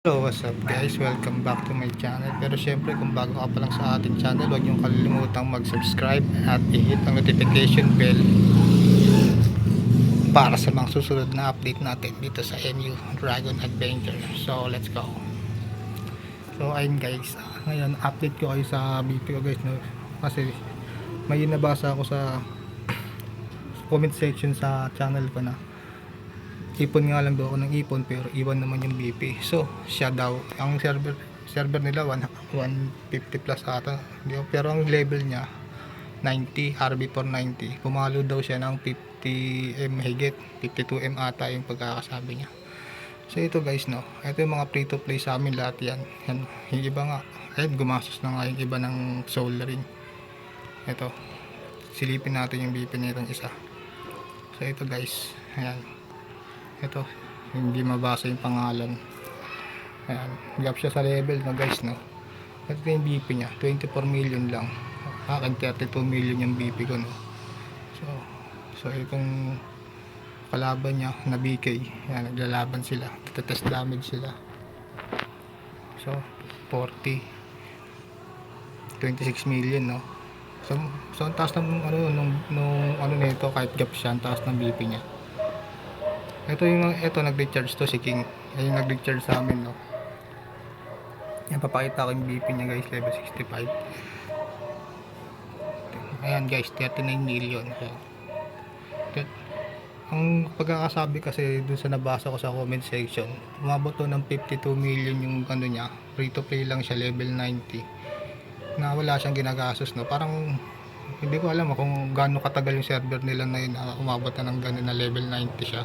Hello, what's up guys? Welcome back to my channel. Pero syempre kung bago ka pa lang sa ating channel, huwag niyong kalilimutang mag-subscribe at i-hit ang notification bell para sa mga susunod na update natin dito sa MU Dragon Adventure. So, let's go. So, ayun guys. Ngayon, update ko kayo sa ko guys. No? Kasi may nabasa ako sa comment section sa channel ko na ipon nga lang daw ako ng ipon pero iwan naman yung BP so siya daw ang server server nila 1 150 plus ata. Pero ang level niya 90 RB490 pumalo daw siya ng 50M higit 52M ata yung pagkakasabi niya. So ito guys no? Ito yung mga free to play sa amin lahat yan, yan yung iba nga ayun gumastos na nga yung iba ng soul ring ito silipin natin yung BP nitong isa. So ito guys ayan ito hindi mabasa yung pangalan. Ayan gap siya sa level no guys no? Ito yung BP niya 24 million lang. Akin 32 million yung BP ko no? So so itong kalaban niya na BK yan naglalaban sila test damage sila. So 40 26 million no? So, so ang taas ng ano nung, nung ano nito kahit gap siya ang taas ng BP niya ito yung ito nag-recharge to si King. Yung nag-recharge sa amin no. Yan papakita ko yung BP niya guys level 65. Ayan guys 39 million. So, th- ang pagkakasabi kasi dun sa nabasa ko sa comment section, umabot to ng 52 million yung ano niya. Free to play lang siya level 90. Na wala siyang ginagastos no. Parang hindi ko alam kung gaano katagal yung server nila na yun na umabot na ng ganun na level 90 siya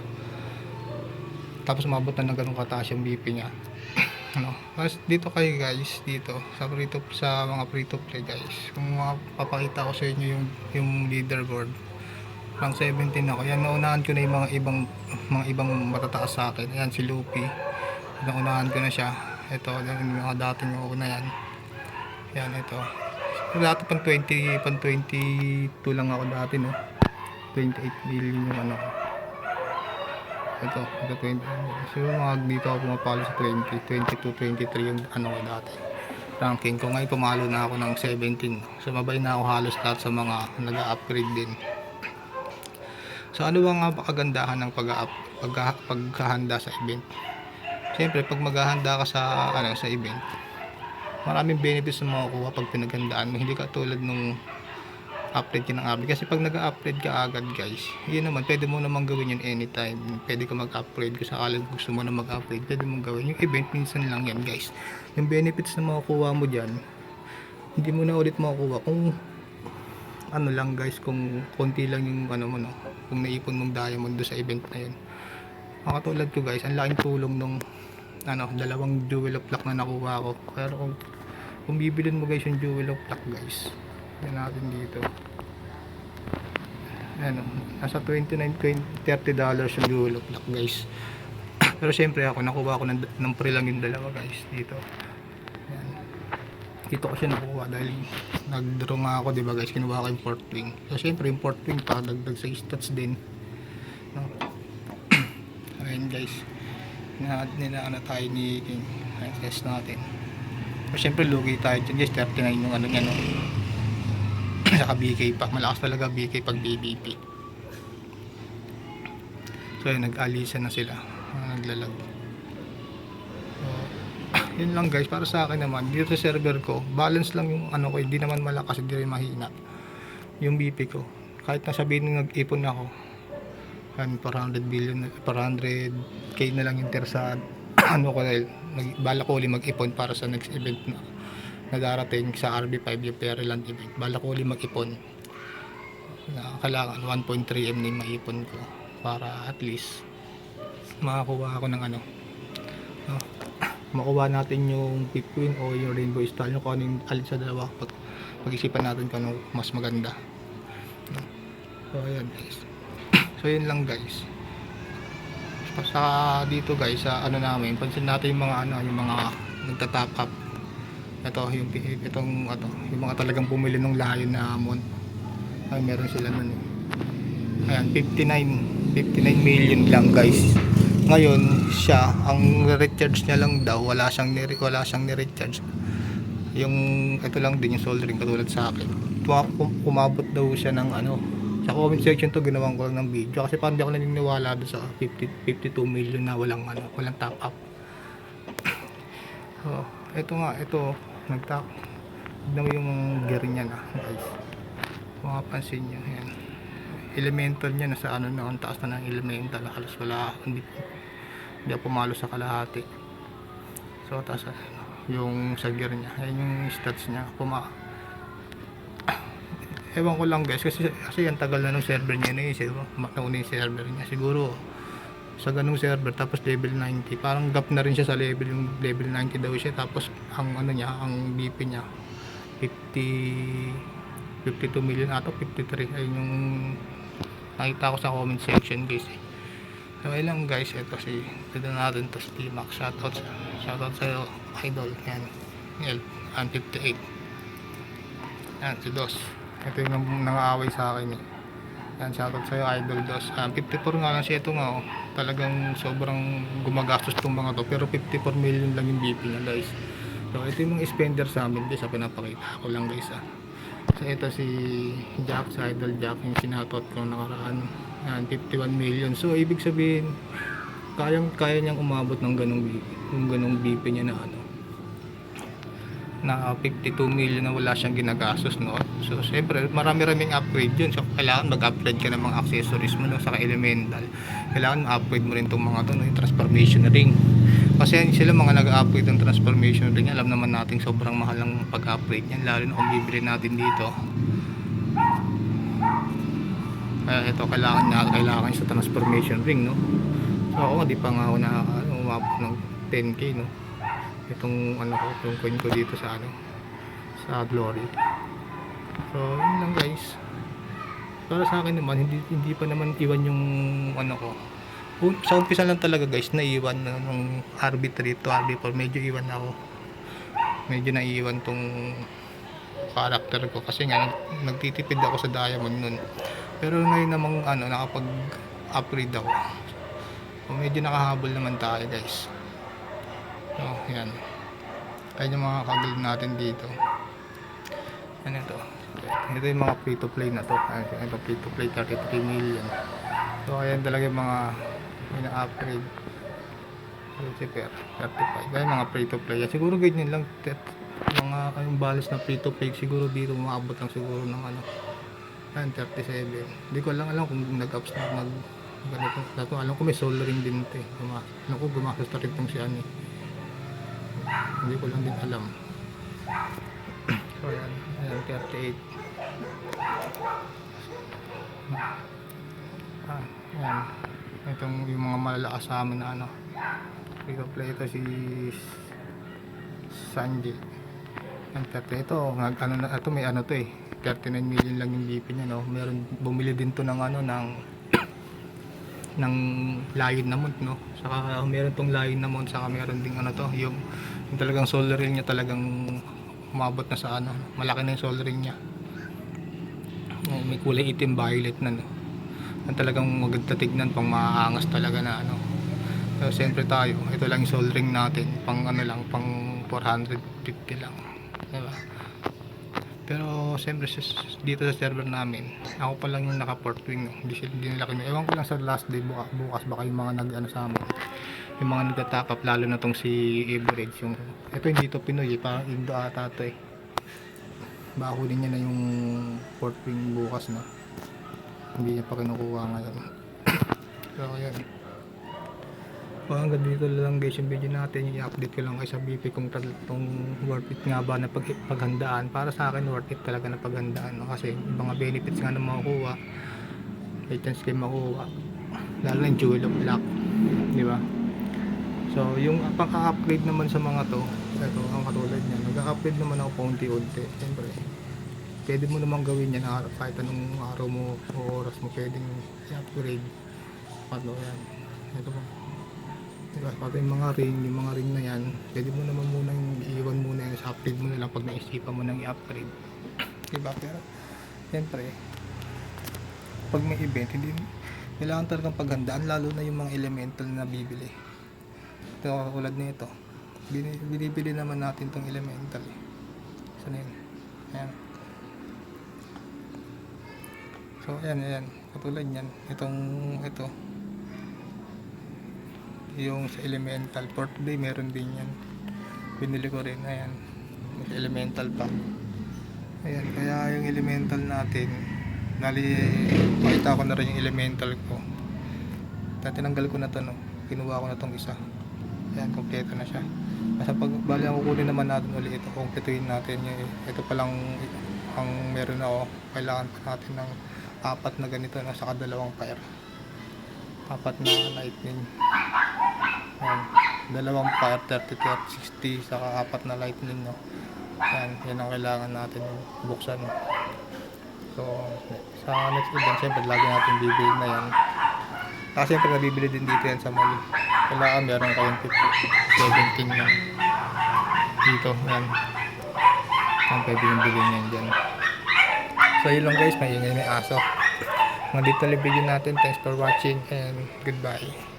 tapos umabot na ng ganun kataas yung BP niya. Ano? Mas dito kayo guys. Dito. Sa free to sa mga free to play guys. Kung mapapakita ko sa inyo yung yung leaderboard pang 17 ako. Yan naunahan ko na yung mga ibang mga ibang matataas sa akin. Ayan si Lupi. Naunahan ko na siya. Ito yung mga dating ako na yan. Yan ito. Dati pang 20 pang 22 lang ako dati no? 28 million yung ano ko ito, ito 20. So, mga dito ako pumapalo sa 20, 22, 23 yung ano ko dati. Ranking ko. Ngayon pumalo na ako ng 17. Sumabay na ako halos lahat sa mga nag-upgrade din. So, ano ba nga kagandahan ng pag pag sa event? Siyempre, pag maghahanda ka sa ano sa event, maraming benefits na makukuha pag pinaghandaan mo. Hindi ka tulad nung upload ka ng upload. Kasi pag nag-upload ka agad guys, yun naman, pwede mo naman gawin yun anytime. Pwede ka mag-upload kung sakali gusto mo na mag-upload, pwede mo gawin. Yung event, minsan lang yan guys. Yung benefits na makukuha mo dyan, hindi mo na ulit makukuha kung ano lang guys, kung konti lang yung ano mo no, kung naipon mong diamond doon sa event na yun. Makatulad ko guys, ang laking tulong nung ano, dalawang jewel of luck na nakuha ko. Pero kung, kung bibilin mo guys yung jewel of luck guys, yan natin dito. Ano, nasa 29, 20, 30 dollars yung of luck guys. Pero syempre ako, nakuha ko ng, ng pre lang yung dalawa guys dito. Yan. Dito ko siya nakuha dahil nag-draw nga ako, di ba guys, kinuha ko yung port wing. So syempre yung port wing pa, dagdag sa stats din. No? Ayun guys. Na, nina, ano tayo ni King. Test natin. So syempre lugi tayo dyan guys, 39 yung ano niya no. Saka BK pa. Malakas talaga BK pag BBP. So yun, nag-alisan na sila. Naglalag. So, yun lang guys, para sa akin naman, dito sa server ko, balance lang yung ano ko, hindi naman malakas, hindi rin mahina. Yung BP ko. Kahit na sabihin nung nag-ipon ako, yan, 400 billion, 400k na lang yung tira sa ano ko dahil nag, bala ko ulit mag-ipon para sa next event na na darating sa RB5 yung Pearland event. Bala ko ulit mag-ipon. Na kailangan 1.3M na yung maipon ko para at least makakuha ako ng ano no, makuha natin yung Pick Queen o yung Rainbow Star yung kung ano yung alin sa dalawa. Pag pag-isipan natin kung ano mas maganda. So ayan guys. So yun lang guys. Sa dito guys sa ano namin pansin natin yung mga ano yung mga nagta-top up ito yung itong ano yung mga talagang bumili ng layo na amon ay meron sila nun eh. ayan 59 59 million lang guys. Ngayon siya ang recharge niya lang daw wala siyang ni wala siyang ni-recharge. Yung ito lang din yung soldering katulad sa akin. Tuma- kum- umabot daw siya ng ano sa comment section to ginawan ko lang ng video. Kasi parang di ako naniniwala doon sa 50, 52 million na walang ano walang top up. So ito nga ito nagtap tignan mo yung gear niya na guys. Kung mapapansin nyo yan elemental niya nasa ano na ang taas na ng elemental. Halos wala hindi hindi pumalo sa kalahati. So taas yung sa gear niya. Yan yung stats niya puma ewan ko lang guys kasi kasi ang tagal na ng server niya na yun siguro nauna yung server niya. Siguro sa ganung server tapos level 90 parang gap na rin siya sa level yung level 90 daw siya. Tapos ang ano niya ang BP niya 50 52 million ato 53 ay yung nakita ko sa comment section guys. So ayun lang guys ito si ito natin to si T-Max. Shoutout sa shoutout sa idol. Yan L ang 58 yan si Dos. Ito yung nangaaway sa akin eh. Yan, shoutout sa'yo, Idol Dos. Ah, 54 nga lang siya ito nga, oh. Talagang sobrang gumagastos tong mga to. Pero 54 million lang yung BP niya, guys. So, ito yung mga spender sa amin, guys. Sa pinapakita ko lang, guys, ah. So, ito si Jack, sa Idol Jack, yung sinatot ko nakaraan. Yan, 51 million. So, ibig sabihin, kayang kaya niyang umabot ng ganong BP, yung ganong BP niya na ano na 52 million na wala siyang ginagastos no? So siyempre marami-raming upgrade yun. So kailangan mag-upgrade ka ng mga accessories mo no? Saka elemental. Kailangan ma-upgrade mo rin itong mga to no, yung transformation ring. Kasi sila mga nag-upgrade ng transformation ring. Alam naman natin sobrang mahal ang pag-upgrade yan lalo na kung bibili natin dito. Kaya ito kailangan na kailangan sa transformation ring no? So ako nga di pa nga ako na ano, umabot ng 10k no itong ano ko itong coin ko dito sa ano sa glory. So yun lang guys. Para sa akin naman hindi hindi pa naman iwan yung ano ko. Sa umpisa lang talaga guys naiwan na nung RB3 to RB4 medyo iwan ako. Medyo naiwan tong character ko. Kasi nga nag- nagtitipid ako sa diamond nun. Pero ngayon namang ano nakapag upgrade ako medyo nakahabol naman tayo guys Oh, yan. Kaya yung mga kagilid natin dito. Ano ito? Ito yung mga free to play na to. Ito free to play 33 million. So ayan talaga yung mga ina-upgrade. Lucifer 35. Kaya mga free to play. Siguro ganyan lang. Mga kayong balas na free to play siguro dito umabot lang siguro ng ano. Ayan, 37. Hindi ko lang alam kung nag-ups na nag ganito. Dato alam ko may solar ring din ito eh. Guma, alam ko gumastos na rin itong si eh hindi ko lang din alam. So ayan. Ayan 38 ah ayan. Itong yung mga malalakas sa amin na ano. Dito play ito si Sanji ang 30 ito nag, ano na ito may ano to eh. 39 million lang yung BP niya no? Meron bumili din to ng ano ng ng layon na mount no? Saka meron tong layon na mount saka meron ding ano to yung, yung talagang solar ring niya talagang umabot na sa ano malaki na yung solar ring niya may kulay itim violet na no ang talagang maganda tignan pang maaangas talaga na ano so siyempre tayo ito lang yung solar ring natin pang ano lang pang 450 lang diba pero siyempre dito sa server namin, ako pa lang yung naka-port wing. No? Hindi, sila, hindi nila kami. Ewan ko lang sa last day bukas, bukas baka yung mga nag ano sa amin. Yung mga nagtatap up lalo na tong si Average. Yung, ito hindi to Pinoy eh. Parang Indo ata to eh. Kunin niya na yung port wing bukas no. Hindi niya pa kinukuha ngayon. so yun. So hanggang dito lang guys yung video natin i-update ko lang kayo sa BP kung itong worth it nga ba na pag paghandaan para sa akin worth it talaga na paghandaan no? kasi mga benefits nga na makukuha may chance kayo makukuha lalo na yung jewel of luck di ba so yung pang-upgrade naman sa mga to ito ang katulad niya nag-upgrade naman ako paunti-unti siyempre pwede mo naman gawin yan araw, kahit anong araw mo o oras mo pwedeng i-upgrade ano yan ito po Diba? Pati yung mga ring, yung mga ring na yan, pwede mo naman muna yung iiwan muna yung sa upgrade mo na lang pag naisipan mo nang i-upgrade. Diba? Pero, siyempre, pag may event, hindi, kailangan talagang paghandaan lalo na yung mga elemental na bibili ito tulad nito. Bini- binibili naman natin tong elemental eh. saan yun ayan. So ayan ayan. Katulad yan itong ito. Yung sa elemental for today meron din yan. Binili ko rin ayan. May elemental pa. Ayan kaya yung elemental natin nali makita ko na rin yung elemental ko. Tinanggal ko na to no? Kinuha ko na tong isa ayan kompleto na siya basta pag bali ang kukunin naman natin ulit ito kumpletuhin natin yung ito pa lang ang meron ako kailangan pa natin ng apat na ganito na saka dalawang pair apat na lightning Ayan. Dalawang fire 32 at 60 saka apat na lightning no. Yan, yan ang kailangan natin buksan. So, sa next event, syempre, lagi natin bibili na yan. Kasi syempre, nabibili din dito yan sa mall. Kailangan meron kayong 50, 17 na dito. Yan. Yan, pwede yung bilhin yan dyan. So, yun lang guys, may ingay may aso. Mga dito video natin. Thanks for watching and goodbye.